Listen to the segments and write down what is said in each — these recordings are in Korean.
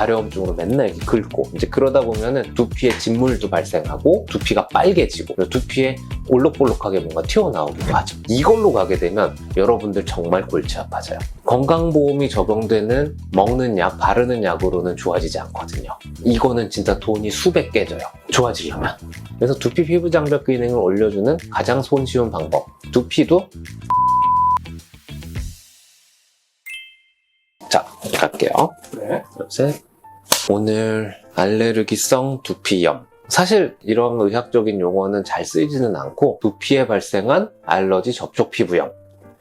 가려움증으로 맨날 이렇게 긁고 이제 그러다 보면은 두피에 진물도 발생하고 두피가 빨개지고 두피에 올록볼록하게 뭔가 튀어나오기도 하죠. 이걸로 가게 되면 여러분들 정말 골치 아파져요. 건강보험이 적용되는 먹는 약, 바르는 약으로는 좋아지지 않거든요. 이거는 진짜 돈이 수백 깨져요. 좋아지려면. 그래서 두피 피부 장벽 기능을 올려주는 가장 손쉬운 방법. 두피도 자, 갈게요. 네. 둘, 셋. 오늘 알레르기성 두피염. 사실 이런 의학적인 용어는 잘 쓰이지는 않고 두피에 발생한 알러지 접촉 피부염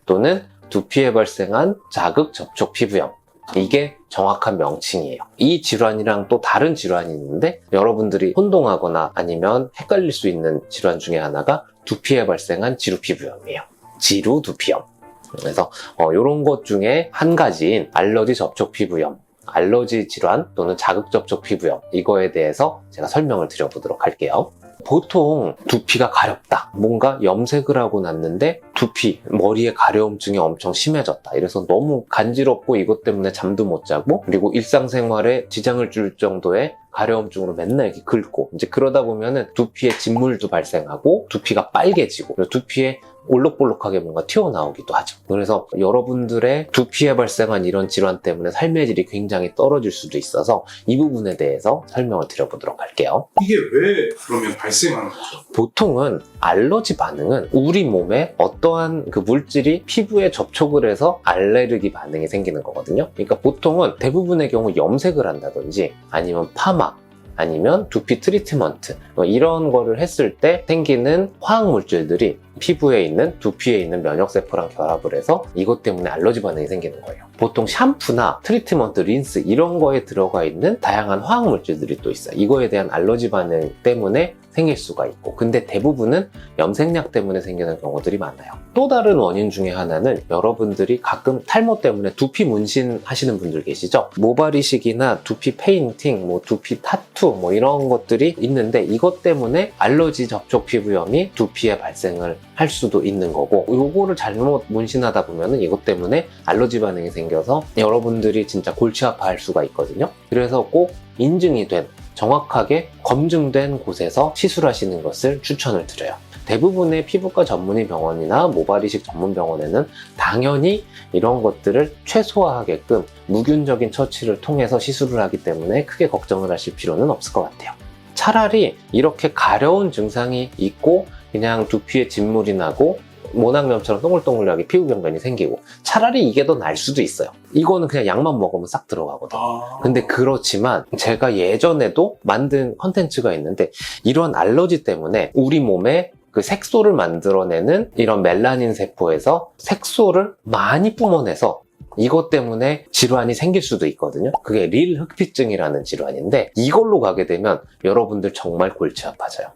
또는 두피에 발생한 자극 접촉 피부염 이게 정확한 명칭이에요. 이 질환이랑 또 다른 질환이 있는데 여러분들이 혼동하거나 아니면 헷갈릴 수 있는 질환 중에 하나가 두피에 발생한 지루 피부염이에요. 지루 두피염. 그래서 이런 것 중에 한 가지인 알러지 접촉 피부염 알러지 질환 또는 자극 접촉 피부염 이거에 대해서 제가 설명을 드려보도록 할게요. 보통 두피가 가렵다. 뭔가 염색을 하고 났는데 두피, 머리에 가려움증이 엄청 심해졌다. 이래서 너무 간지럽고 이것 때문에 잠도 못 자고 그리고 일상생활에 지장을 줄 정도의 가려움증으로 맨날 이렇게 긁고 이제 그러다 보면은 두피에 진물도 발생하고 두피가 빨개지고 두피에 올록볼록하게 뭔가 튀어나오기도 하죠. 그래서 여러분들의 두피에 발생한 이런 질환 때문에 삶의 질이 굉장히 떨어질 수도 있어서 이 부분에 대해서 설명을 드려보도록 할게요. 이게 왜 그러면 발생하는 거죠? 보통은 알러지 반응은 우리 몸에 어떠한 그 물질이 피부에 접촉을 해서 알레르기 반응이 생기는 거거든요. 그러니까 보통은 대부분의 경우 염색을 한다든지 아니면 파마 아니면 두피 트리트먼트 뭐 이런 거를 했을 때 생기는 화학 물질들이 피부에 있는 두피에 있는 면역세포랑 결합을 해서 이것 때문에 알러지 반응이 생기는 거예요. 보통 샴푸나 트리트먼트, 린스 이런 거에 들어가 있는 다양한 화학 물질들이 또 있어요. 이거에 대한 알러지 반응 때문에 생길 수가 있고 근데 대부분은 염색약 때문에 생기는 경우들이 많아요. 또 다른 원인 중에 하나는 여러분들이 가끔 탈모 때문에 두피 문신 하시는 분들 계시죠? 모발 이식이나 두피 페인팅, 뭐 두피 타투 뭐 이런 것들이 있는데 이것 때문에 알러지 접촉 피부염이 두피에 발생을 할 수도 있는 거고 요거를 잘못 문신하다 보면은 이것 때문에 알러지 반응이 생겨서 여러분들이 진짜 골치 아파할 수가 있거든요. 그래서 꼭 인증이 된 정확하게 검증된 곳에서 시술하시는 것을 추천을 드려요. 대부분의 피부과 전문의 병원이나 모발 이식 전문 병원에는 당연히 이런 것들을 최소화하게끔 무균적인 처치를 통해서 시술을 하기 때문에 크게 걱정을 하실 필요는 없을 것 같아요. 차라리 이렇게 가려운 증상이 있고 그냥 두피에 진물이 나고 모낭염처럼 동글동글하게 피부 병변이 생기고 차라리 이게 더 나을 수도 있어요. 이거는 그냥 약만 먹으면 싹 들어가거든요. 아. 근데 그렇지만 제가 예전에도 만든 컨텐츠가 있는데 이런 알러지 때문에 우리 몸에 그 색소를 만들어내는 이런 멜라닌 세포에서 색소를 많이 뿜어내서 이것 때문에 질환이 생길 수도 있거든요. 그게 릴 흑피증이라는 질환인데 이걸로 가게 되면 여러분들 정말 골치 아파져요.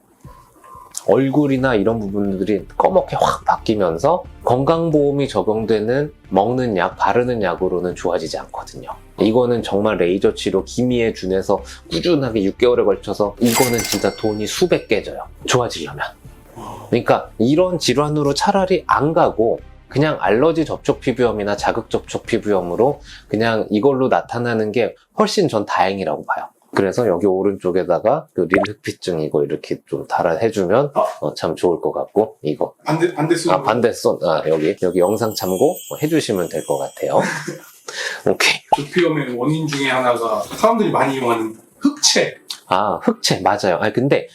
얼굴이나 이런 부분들이 꺼멓게 확 바뀌면서 건강보험이 적용되는 먹는 약, 바르는 약으로는 좋아지지 않거든요. 이거는 정말 레이저 치료 기미에 준해서 꾸준하게 6개월에 걸쳐서 이거는 진짜 돈이 수백 깨져요. 좋아지려면. 그러니까 이런 질환으로 차라리 안 가고 그냥 알러지 접촉 피부염이나 자극 접촉 피부염으로 그냥 이걸로 나타나는 게 훨씬 전 다행이라고 봐요. 그래서 여기 오른쪽에다가 그 릴흑피증 이거 이렇게 좀 달아해주면 어, 참 좋을 것 같고 이거 반대 반대 손. 아 반대 손 아, 여기 여기 영상 참고 해주시면 될 것 같아요. 오케이 두피염의 원인 중에 하나가 사람들이 많이 이용하는 흑채. 아 흑채 맞아요. 아 근데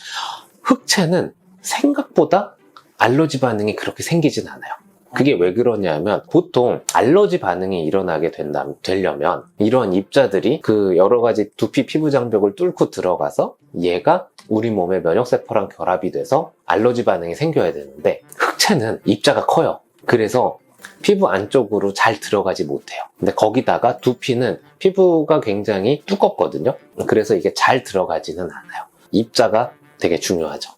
흑채는 생각보다 알러지 반응이 그렇게 생기진 않아요. 그게 왜 그러냐면 보통 알러지 반응이 일어나게 된다, 되려면 이런 입자들이 그 여러 가지 두피 피부 장벽을 뚫고 들어가서 얘가 우리 몸의 면역세포랑 결합이 돼서 알러지 반응이 생겨야 되는데 흑채는 입자가 커요. 그래서 피부 안쪽으로 잘 들어가지 못해요. 근데 거기다가 두피는 피부가 굉장히 두껍거든요. 그래서 이게 잘 들어가지는 않아요. 입자가 되게 중요하죠.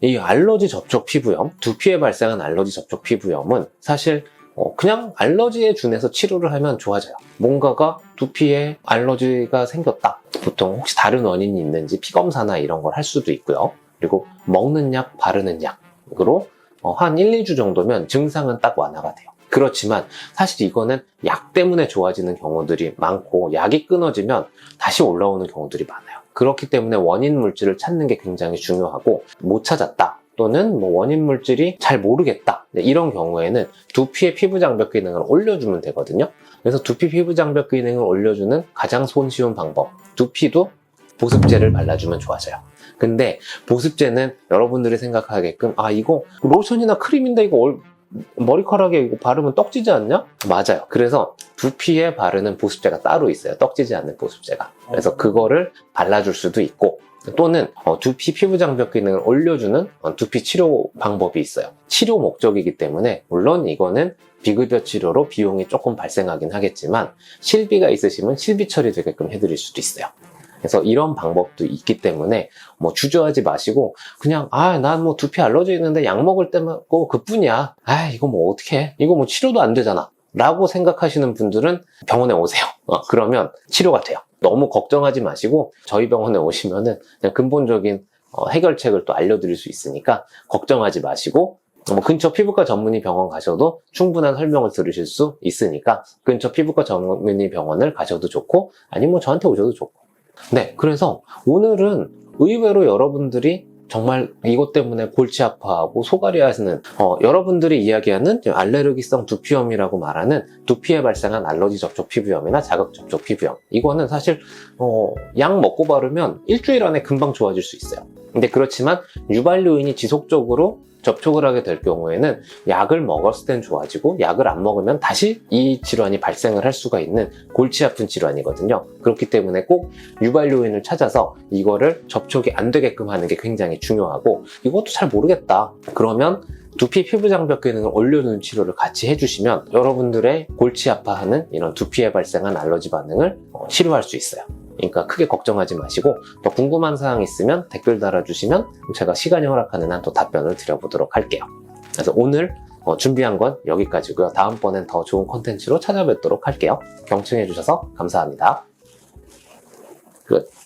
이 알러지 접촉 피부염, 두피에 발생한 알러지 접촉 피부염은 사실 어, 그냥 알러지에 준해서 치료를 하면 좋아져요. 뭔가가 두피에 알러지가 생겼다. 보통 혹시 다른 원인이 있는지 피검사나 이런 걸 할 수도 있고요. 그리고 먹는 약, 바르는 약으로 어, 한 1, 2주 정도면 증상은 딱 완화가 돼요. 그렇지만 사실 이거는 약 때문에 좋아지는 경우들이 많고 약이 끊어지면 다시 올라오는 경우들이 많아요. 그렇기 때문에 원인 물질을 찾는 게 굉장히 중요하고 못 찾았다. 또는 뭐 원인 물질이 잘 모르겠다. 네, 이런 경우에는 두피의 피부 장벽 기능을 올려주면 되거든요. 그래서 두피 피부 장벽 기능을 올려주는 가장 손쉬운 방법. 두피도 보습제를 발라주면 좋아져요. 근데 보습제는 여러분들이 생각하게끔 아 이거 로션이나 크림인데 이거 얼- 머리카락에 바르면 떡지지 않냐? 맞아요. 그래서 두피에 바르는 보습제가 따로 있어요. 떡지지 않는 보습제가. 그래서 그거를 발라줄 수도 있고 또는 어, 두피 피부 장벽 기능을 올려주는 어, 두피 치료 방법이 있어요. 치료 목적이기 때문에 물론 이거는 비급여 치료로 비용이 조금 발생하긴 하겠지만 실비가 있으시면 실비 처리 되게끔 해드릴 수도 있어요. 그래서 이런 방법도 있기 때문에 뭐 주저하지 마시고 그냥 아 난 뭐 두피 알러지 있는데 약 먹을 때만 고 그뿐이야. 아 이거 뭐 어떻게 이거 뭐 치료도 안 되잖아. 라고 생각하시는 분들은 병원에 오세요. 어, 그러면 치료가 돼요. 너무 걱정하지 마시고 저희 병원에 오시면은 그냥 근본적인 어, 해결책을 또 알려드릴 수 있으니까 걱정하지 마시고 뭐 근처 피부과 전문의 병원 가셔도 충분한 설명을 들으실 수 있으니까 근처 피부과 전문의 병원을 가셔도 좋고 아니면 뭐 저한테 오셔도 좋고 네 그래서 오늘은 의외로 여러분들이 정말 이것 때문에 골치 아파하고 소갈이 하시는 어, 여러분들이 이야기하는 알레르기성 두피염이라고 말하는 두피에 발생한 알러지 접촉 피부염이나 자극 접촉 피부염. 이거는 사실 어, 약 먹고 바르면 일주일 안에 금방 좋아질 수 있어요. 근데 그렇지만 유발 요인이 지속적으로 접촉을 하게 될 경우에는 약을 먹었을 땐 좋아지고 약을 안 먹으면 다시 이 질환이 발생을 할 수가 있는 골치 아픈 질환이거든요. 그렇기 때문에 꼭 유발 요인을 찾아서 이거를 접촉이 안 되게끔 하는 게 굉장히 중요하고 이것도 잘 모르겠다. 그러면 두피 피부 장벽 기능을 올려주는 치료를 같이 해주시면 여러분들의 골치 아파하는 이런 두피에 발생한 알러지 반응을 어, 치료할 수 있어요. 그러니까 크게 걱정하지 마시고 더 궁금한 사항 있으면 댓글 달아주시면 제가 시간이 허락하는 한 또 답변을 드려보도록 할게요. 그래서 오늘 어, 준비한 건 여기까지고요. 다음번엔 더 좋은 콘텐츠로 찾아뵙도록 할게요. 경청해주셔서 감사합니다. 끝.